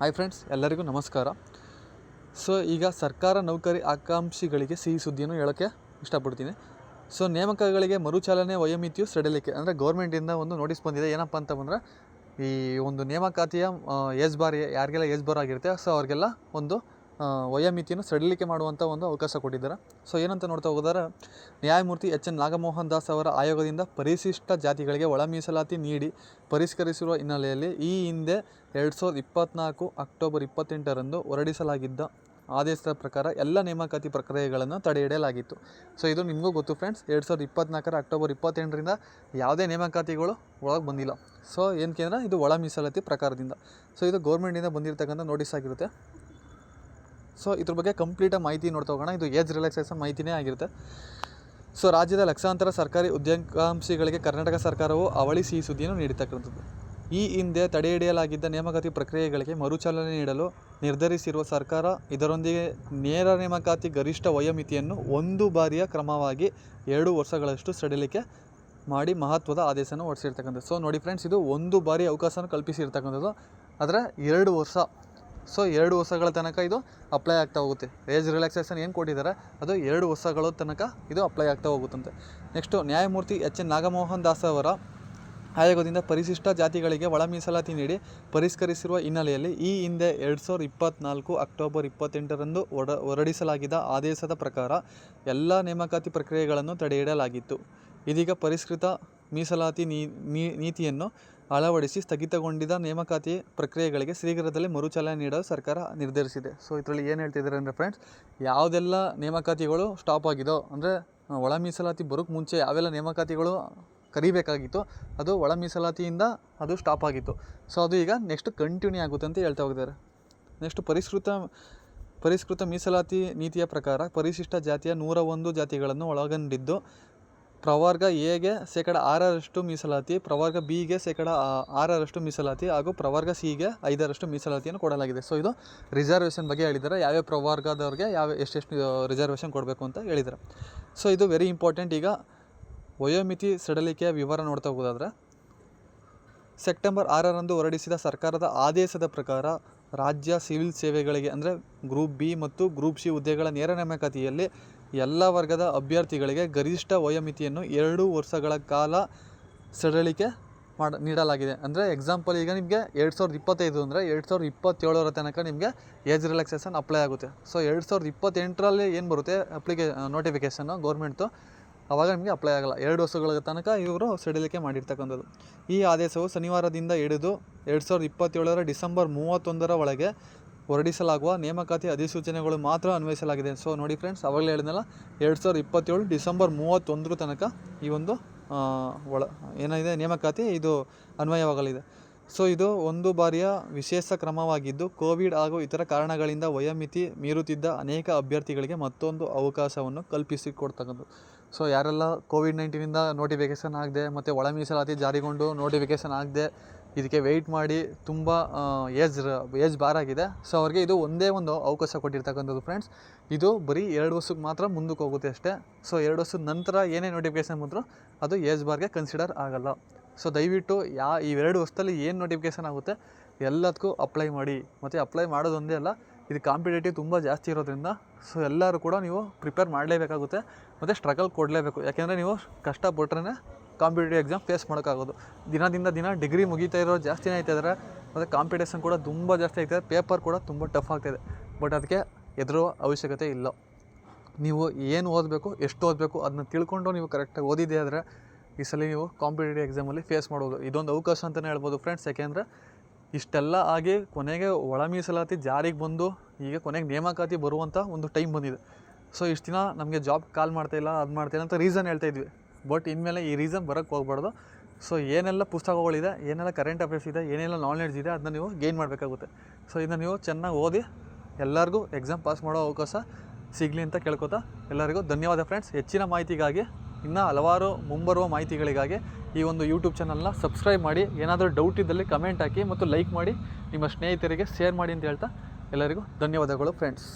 Hi friends ಎಲ್ಲರಿಗೂ ನಮಸ್ಕಾರ. So ಈಗ ಸರ್ಕಾರ ನೌಕರಿ ಆಕಾಂಕ್ಷಿಗಳಿಗೆ ಸಿಹಿ ಸುದ್ದಿಯನ್ನು ಹೇಳೋಕ್ಕೆ ಇಷ್ಟಪಡ್ತೀನಿ. ಸೊ ನೇಮಕಗಳಿಗೆ ಮರುಚಾಲನೆ ವಯೋಮಿತಿಯು ಸಡಿಲಿಕ್ಕೆ ಅಂದರೆ ಗೌರ್ಮೆಂಟಿಂದ ಒಂದು ನೋಟಿಸ್ ಬಂದಿದೆ. ಏನಪ್ಪ ಅಂತ ಬಂದರೆ, ಈ ಒಂದು ನೇಮಕಾತಿಯ ಏಜ್ ಬಾರ್ ಯಾರಿಗೆಲ್ಲ ಏಜ್ ಬಾರ್ ಆಗಿರುತ್ತೆ, ಸೊ ಅವ್ರಿಗೆಲ್ಲ ಒಂದು ವಯೋಮಿತಿಯನ್ನು ಸಡಿಲಿಕೆ ಮಾಡುವಂಥ ಒಂದು ಅವಕಾಶ ಕೊಟ್ಟಿದ್ದಾರೆ. ಸೊ, ಏನಂತ ನೋಡ್ತಾ ಹೋಗೋದಾರೆ ನ್ಯಾಯಮೂರ್ತಿ ಎಚ್ ಎನ್ ನಾಗಮೋಹನ್ ದಾಸ್ ಅವರ ಆಯೋಗದಿಂದ ಪರಿಶಿಷ್ಟ ಜಾತಿಗಳಿಗೆ ಒಳ ಮೀಸಲಾತಿ ನೀಡಿ ಪರಿಷ್ಕರಿಸಿರುವ ಹಿನ್ನೆಲೆಯಲ್ಲಿ ಈ ಹಿಂದೆ ಎರಡು ಸಾವಿರದ ಇಪ್ಪತ್ತ್ನಾಲ್ಕು ಅಕ್ಟೋಬರ್ ಇಪ್ಪತ್ತೆಂಟರಂದು ಹೊರಡಿಸಲಾಗಿದ್ದ ಆದೇಶದ ಪ್ರಕಾರ ಎಲ್ಲ ನೇಮಕಾತಿ ಪ್ರಕ್ರಿಯೆಗಳನ್ನು ತಡೆಹಿಡಿಯಲಾಗಿತ್ತು. ಸೊ, ಇದು ನಿಮಗೂ ಗೊತ್ತು ಫ್ರೆಂಡ್ಸ್, ಎರಡು ಸಾವಿರದ ಇಪ್ಪತ್ತ್ನಾಲ್ಕರ ಅಕ್ಟೋಬರ್ ಇಪ್ಪತ್ತೆಂಟರಿಂದ ಯಾವುದೇ ನೇಮಕಾತಿಗಳು ಒಳಗೆ ಬಂದಿಲ್ಲ. ಸೊ ಏನಕ್ಕೆ ಅಂದರೆ ಇದು ಒಳ ಮೀಸಲಾತಿ ಪ್ರಕಾರದಿಂದ. ಸೊ, ಇದು ಗೌರ್ಮೆಂಟಿಂದ ಬಂದಿರತಕ್ಕಂಥ ನೋಟಿಸ್ ಆಗಿರುತ್ತೆ. ಸೊ ಇದ್ರ ಬಗ್ಗೆ ಕಂಪ್ಲೀಟಾಗಿ ಮಾಹಿತಿ ನೋಡ್ತಾ ಹೋಗೋಣ. ಇದು ಏಜ್ ರಿಲ್ಯಾಕ್ಸೇಷನ್ ಮಾಹಿತಿನೇ ಆಗಿರುತ್ತೆ. ಸೊ ರಾಜ್ಯದ ಲಕ್ಷಾಂತರ ಸರ್ಕಾರಿ ಉದ್ಯೋಗಾಂಶಿಗಳಿಗೆ ಕರ್ನಾಟಕ ಸರ್ಕಾರವು ಅವಳಿ ಸಿಹಿ ಸುದ್ದಿಯನ್ನು ನೀಡಿರ್ತಕ್ಕಂಥದ್ದು. ಈ ಹಿಂದೆ ತಡೆಹಿಡಿಯಲಾಗಿದ್ದ ನೇಮಕಾತಿ ಪ್ರಕ್ರಿಯೆಗಳಿಗೆ ಮರುಚಾಲನೆ ನೀಡಲು ನಿರ್ಧರಿಸಿರುವ ಸರ್ಕಾರ, ಇದರೊಂದಿಗೆ ನೇರ ನೇಮಕಾತಿ ಗರಿಷ್ಠ ವಯೋಮಿತಿಯನ್ನು ಒಂದು ಬಾರಿಯ ಕ್ರಮವಾಗಿ ಎರಡು ವರ್ಷಗಳಷ್ಟು ಸಡಿಲಿಕೆ ಮಾಡಿ ಮಹತ್ವದ ಆದೇಶನ ಹೊರಡಿಸಿರ್ತಕ್ಕಂಥದ್ದು. ಸೊ ನೋಡಿ ಫ್ರೆಂಡ್ಸ್ ಇದು ಒಂದು ಬಾರಿ ಅವಕಾಶನ ಕಲ್ಪಿಸಿರ್ತಕ್ಕಂಥದ್ದು. ಆದರೆ, ಎರಡು ವರ್ಷ ಸೊ ಎರಡು ವರ್ಷಗಳ ತನಕ ಇದು ಅಪ್ಲೈ ಆಗ್ತಾ ಹೋಗುತ್ತೆ. ಏಜ್ ರಿಲ್ಯಾಕ್ಸೇಷನ್ ಏನು ಕೊಟ್ಟಿದ್ದಾರೆ? ಅದು ಎರಡು ವರ್ಷಗಳ ತನಕ ಇದು ಅಪ್ಲೈ ಆಗ್ತಾ ಹೋಗುತ್ತಂತೆ. ನೆಕ್ಸ್ಟು ನ್ಯಾಯಮೂರ್ತಿ ಎಚ್. ಎನ್. ನಾಗಮೋಹನ್ ದಾಸ್ ಅವರ ಆಯೋಗದಿಂದ ಪರಿಶಿಷ್ಟ ಜಾತಿಗಳಿಗೆ ಒಳ ಮೀಸಲಾತಿ ನೀಡಿ ಪರಿಷ್ಕರಿಸಿರುವ ಹಿನ್ನೆಲೆಯಲ್ಲಿ ಈ ಹಿಂದೆ ಎರಡು ಸಾವಿರದ ಇಪ್ಪತ್ತ್ನಾಲ್ಕು ಅಕ್ಟೋಬರ್ ಇಪ್ಪತ್ತೆಂಟರಂದು ಹೊರ ಹೊರಡಿಸಲಾಗಿದ್ದ ಆದೇಶದ ಪ್ರಕಾರ ಎಲ್ಲ ನೇಮಕಾತಿ ಪ್ರಕ್ರಿಯೆಗಳನ್ನು ತಡೆಹಿಡಲಾಗಿತ್ತು ಇದೀಗ ಪರಿಷ್ಕೃತ ಮೀಸಲಾತಿ ನೀತಿಯನ್ನು ಅಳವಡಿಸಿ ಸ್ಥಗಿತಗೊಂಡಿದ್ದ ನೇಮಕಾತಿ ಪ್ರಕ್ರಿಯೆಗಳಿಗೆ ಶೀಘ್ರದಲ್ಲೇ ಮರುಚಾಲನೆ ನೀಡಲು ಸರ್ಕಾರ ನಿರ್ಧರಿಸಿದೆ. ಸೊ ಇದರಲ್ಲಿ ಏನು ಹೇಳ್ತಿದ್ದಾರೆ ಅಂದರೆ ಫ್ರೆಂಡ್ಸ್ ಯಾವುದೆಲ್ಲ ನೇಮಕಾತಿಗಳು ಸ್ಟಾಪ್ ಆಗಿದೋ, ಅಂದರೆ ಒಳ ಮೀಸಲಾತಿ ಬರೋಕ್ಕೆ ಮುಂಚೆ ಯಾವೆಲ್ಲ ನೇಮಕಾತಿಗಳು ಕರಿಬೇಕಾಗಿತ್ತು, ಅದು ಒಳ ಮೀಸಲಾತಿಯಿಂದ ಅದು ಸ್ಟಾಪ್ ಆಗಿತ್ತು. ಸೊ ಅದು ಈಗ ನೆಕ್ಸ್ಟ್ ಕಂಟಿನ್ಯೂ ಆಗುತ್ತೆ ಅಂತ ಹೇಳ್ತಾ ಹೋಗಿದ್ದಾರೆ. ನೆಕ್ಸ್ಟ್ ಪರಿಷ್ಕೃತ ಪರಿಷ್ಕೃತ ಮೀಸಲಾತಿ ನೀತಿಯ ಪ್ರಕಾರ ಪರಿಶಿಷ್ಟ ಜಾತಿಯ ನೂರ ಒಂದು ಜಾತಿಗಳನ್ನು ಒಳಗೊಂಡಿದ್ದು ಪ್ರವರ್ಗ ಎಗೆ ಶೇಕಡ ಆರರಷ್ಟು ಮೀಸಲಾತಿ, ಪ್ರವರ್ಗ ಬಿಗೆ ಶೇಕಡ ಆರರಷ್ಟು ಮೀಸಲಾತಿ ಹಾಗೂ ಪ್ರವರ್ಗ ಸಿಗೆ ಐದರಷ್ಟು ಮೀಸಲಾತಿಯನ್ನು ಕೊಡಲಾಗಿದೆ. ಸೊ ಇದು ರಿಸರ್ವೇಷನ್ ಬಗ್ಗೆ ಹೇಳಿದ್ದಾರೆ. ಯಾವ್ಯಾವ ಪ್ರವರ್ಗದವ್ರಿಗೆ ಯಾವ, ಎಷ್ಟೆಷ್ಟು ರಿಸರ್ವೇಷನ್ ಕೊಡಬೇಕು ಅಂತ ಹೇಳಿದ್ದಾರೆ. ಸೊ ಇದು ವೆರಿ ಇಂಪಾರ್ಟೆಂಟ್ ಈಗ ವಯೋಮಿತಿ ಸಡಲಿಕೆಯ ವಿವರ ನೋಡ್ತಾ ಹೋಗೋದಾದ್ರೆ ಸೆಪ್ಟೆಂಬರ್ ಆರರಂದು ಹೊರಡಿಸಿದ ಸರ್ಕಾರದ ಆದೇಶದ ಪ್ರಕಾರ ರಾಜ್ಯ ಸಿವಿಲ್ ಸೇವೆಗಳಿಗೆ, ಅಂದರೆ ಗ್ರೂಪ್ ಬಿ ಮತ್ತು ಗ್ರೂಪ್ ಸಿ ಹುದ್ದೆಗಳ ನೇರ ನೇಮಕಾತಿಯಲ್ಲಿ ಎಲ್ಲ ವರ್ಗದ ಅಭ್ಯರ್ಥಿಗಳಿಗೆ ಗರಿಷ್ಠ ವಯೋಮಿತಿಯನ್ನು ಎರಡು ವರ್ಷಗಳ ಕಾಲ ಸಡಿಲಿಕೆ ಮಾಡ, ನೀಡಲಾಗಿದೆ. ಅಂದರೆ ಎಕ್ಸಾಂಪಲ್ ಈಗ ನಿಮಗೆ ಎರಡು ಸಾವಿರದ ಇಪ್ಪತ್ತೈದು ಅಂದರೆ ಎರಡು ಸಾವಿರದ ಇಪ್ಪತ್ತೇಳರ ತನಕ ನಿಮಗೆ ಏಜ್ ರಿಲ್ಯಾಕ್ಸೇಷನ್ ಅಪ್ಲೈ ಆಗುತ್ತೆ. ಸೊ ಎರಡು ಸಾವಿರದ ಇಪ್ಪತ್ತೆಂಟರಲ್ಲಿ ಏನು ಬರುತ್ತೆ? ಅಪ್ಲಿಕೇ ನೋಟಿಫಿಕೇಷನ್ನು ಗೌರ್ಮೆಂಟ್ದು ಆವಾಗ ನಿಮಗೆ ಅಪ್ಲೈ ಆಗಲ್ಲ. ಎರಡು ವರ್ಷಗಳ ತನಕ ಇವರು ಸಡಿಲಿಕೆ ಮಾಡಿರ್ತಕ್ಕಂಥದ್ದು. ಈ ಆದೇಶವು ಶನಿವಾರದಿಂದ ಹಿಡಿದು ಎರಡು ಸಾವಿರದ ಇಪ್ಪತ್ತೇಳರ ಡಿಸೆಂಬರ್ ಮೂವತ್ತೊಂದರ ಒಳಗೆ ಹೊರಡಿಸಲಾಗುವ ನೇಮಕಾತಿ ಅಧಿಸೂಚನೆಗಳು ಮಾತ್ರ ಅನ್ವಯಿಸಲಾಗಿದೆ. ಸೊ ನೋಡಿ ಫ್ರೆಂಡ್ಸ್ ಅವಾಗಲೇ ಹೇಳಿದ್ನಲ್ಲ, ಎರಡು ಸಾವಿರದ ಇಪ್ಪತ್ತೇಳು ಡಿಸೆಂಬರ್ ಮೂವತ್ತೊಂದರ ತನಕ ಈ ಒಂದು ಒಳ, ಏನಿದೆ, ನೇಮಕಾತಿ ಇದು ಅನ್ವಯವಾಗಲಿದೆ. ಸೊ ಇದು ಒಂದು ಬಾರಿಯ ವಿಶೇಷ ಕ್ರಮವಾಗಿದ್ದು, ಕೋವಿಡ್ ಹಾಗೂ ಇತರ ಕಾರಣಗಳಿಂದ ವಯೋಮಿತಿ ಮೀರುತ್ತಿದ್ದ ಅನೇಕ ಅಭ್ಯರ್ಥಿಗಳಿಗೆ ಮತ್ತೊಂದು ಅವಕಾಶವನ್ನು ಕಲ್ಪಿಸಿಕೊಡ್ತಕ್ಕಂಥದ್ದು. ಸೊ ಯಾರೆಲ್ಲ ಕೋವಿಡ್ ನೈನ್ಟೀನಿಂದ ನೋಟಿಫಿಕೇಷನ್ ಆಗದೆ ಮತ್ತು ಒಳ ಮೀಸಲಾತಿ ಜಾರಿಗೊಂಡು ನೋಟಿಫಿಕೇಷನ್ ಆಗದೆ ಇದಕ್ಕೆ ವೆಯ್ಟ್ ಮಾಡಿ ತುಂಬ ಏಜ್ ಏಜ್ ಆಗಿದೆ. ಸೊ ಅವ್ರಿಗೆ ಇದು ಒಂದೇ ಒಂದು ಅವಕಾಶ ಕೊಟ್ಟಿರ್ತಕ್ಕಂಥದ್ದು ಫ್ರೆಂಡ್ಸ್ ಇದು ಬರೀ ಎರಡು ವರ್ಷಕ್ಕೆ ಮಾತ್ರ ಮುಂದಕ್ಕೆ ಹೋಗುತ್ತೆ ಅಷ್ಟೇ. ಸೊ ಎರಡು ವರ್ಷದ ನಂತರ ಏನೇ ನೋಟಿಫಿಕೇಶನ್ ಬಂದರೂ ಅದು ಏಜ್ ಬಾರ್ಗೆ ಕನ್ಸಿಡರ್ ಆಗಲ್ಲ. ಸೊ ದಯವಿಟ್ಟು ಯಾ ಇವೆರಡು ವರ್ಷದಲ್ಲಿ ಏನು ನೋಟಿಫಿಕೇಶನ್ ಆಗುತ್ತೆ ಎಲ್ಲದಕ್ಕೂ ಅಪ್ಲೈ ಮಾಡಿ. ಮತ್ತು ಅಪ್ಲೈ ಮಾಡೋದೊಂದೇ ಅಲ್ಲ, ಇದು ಕಾಂಪಿಟೇಟಿವ್ ತುಂಬ ಜಾಸ್ತಿ ಇರೋದ್ರಿಂದ ಸೊ ಎಲ್ಲರೂ ಕೂಡ ನೀವು ಪ್ರಿಪೇರ್ ಮಾಡಲೇಬೇಕಾಗುತ್ತೆ. ಮತ್ತು ಸ್ಟ್ರಗಲ್ ಕೊಡಲೇಬೇಕು. ಯಾಕೆಂದರೆ ನೀವು ಕಷ್ಟಪಟ್ರೆ ಕಾಂಪಿಟೇಟಿವ್ ಎಕ್ಸಾಮ್ ಫೇಸ್ ಮಾಡೋಕ್ಕಾಗೋದು. ದಿನದಿಂದ ದಿನ ಡಿಗ್ರಿ ಮುಗಿತಾ ಇರೋ ಜಾಸ್ತಿನೇ ಆಯ್ತಾ ಇದ್ದಾರೆ ಮತ್ತು ಕಾಂಪಿಟೇಷನ್ ಕೂಡ ತುಂಬ ಜಾಸ್ತಿ ಆಗ್ತಾಯಿದೆ ಪೇಪರ್ ಕೂಡ ತುಂಬ ಟಫ್ ಆಗ್ತಾಯಿದೆ ಬಟ್ ಅದಕ್ಕೆ ಹೆದರುವ ಅವಶ್ಯಕತೆ ಇಲ್ಲ. ನೀವು ಏನು ಓದಬೇಕು, ಎಷ್ಟು ಓದಬೇಕು ಅದನ್ನ ತಿಳ್ಕೊಂಡು ನೀವು ಕರೆಕ್ಟಾಗಿ ಓದಿದೆ ಆದರೆ ಈ ಸಲ ನೀವು ಕಾಂಪಿಟೇಟಿವ್ ಎಕ್ಸಾಮಲ್ಲಿ ಫೇಸ್ ಮಾಡ್ಬೋದು. ಇದೊಂದು ಅವಕಾಶ ಅಂತಲೇ ಹೇಳ್ಬೋದು ಫ್ರೆಂಡ್ಸ್ ಯಾಕೆಂದರೆ ಇಷ್ಟೆಲ್ಲ ಆಗಿ ಕೊನೆಗೆ ಒಳ ಮೀಸಲಾತಿ ಜಾರಿಗೆ ಬಂದು ಈಗ ಕೊನೆಗೆ ನೇಮಕಾತಿ ಬರುವಂಥ ಒಂದು ಟೈಮ್ ಬಂದಿದೆ. ಸೊ ಇಷ್ಟು ದಿನ ನಮಗೆ ಜಾಬ್ ಕಾಲ್ ಮಾಡ್ತಾಯಿಲ್ಲ ಅದು ಮಾಡ್ತಾಯಿಲ್ಲ ಅಂತ ರೀಸನ್ ಹೇಳ್ತಾ ಇದ್ವಿ. ಬಟ್ ಇನ್ಮೇಲೆ ಈ ರೀಸನ್ ಬರೋಕ್ಕೆ ಹೋಗ್ಬಾರ್ದು. ಸೊ ಏನೆಲ್ಲ ಪುಸ್ತಕಗಳಿದೆ ಏನೆಲ್ಲ ಕರೆಂಟ್ ಅಫೇರ್ಸ್ ಇದೆ, ಏನೆಲ್ಲ ನಾಲೆಡ್ಜ್ ಇದೆ, ಅದನ್ನ ನೀವು ಗೇನ್ ಮಾಡಬೇಕಾಗುತ್ತೆ. ಸೊ ಇದನ್ನ ನೀವು ಚೆನ್ನಾಗಿ ಓದಿ, ಎಲ್ಲರಿಗೂ ಎಕ್ಸಾಮ್ ಪಾಸ್ ಮಾಡೋ ಅವಕಾಶ ಸಿಗಲಿ ಅಂತ ಕೇಳ್ಕೊತಾ ಎಲ್ಲರಿಗೂ ಧನ್ಯವಾದ ಫ್ರೆಂಡ್ಸ್ ಹೆಚ್ಚಿನ ಮಾಹಿತಿಗಾಗಿ, ಇನ್ನೂ ಹಲವಾರು ಮುಂಬರುವ ಮಾಹಿತಿಗಳಿಗಾಗಿ ಈ ಒಂದು ಯೂಟ್ಯೂಬ್ ಚಾನಲ್ನ ಸಬ್ಸ್ಕ್ರೈಬ್ ಮಾಡಿ. ಏನಾದರೂ ಡೌಟ್ ಇದ್ದಲ್ಲಿ ಕಮೆಂಟ್ ಹಾಕಿ ಮತ್ತು ಲೈಕ್ ಮಾಡಿ. ನಿಮ್ಮ ಸ್ನೇಹಿತರಿಗೆ ಶೇರ್ ಮಾಡಿ ಅಂತ ಹೇಳ್ತಾ ಎಲ್ಲರಿಗೂ ಧನ್ಯವಾದಗಳು ಫ್ರೆಂಡ್ಸ್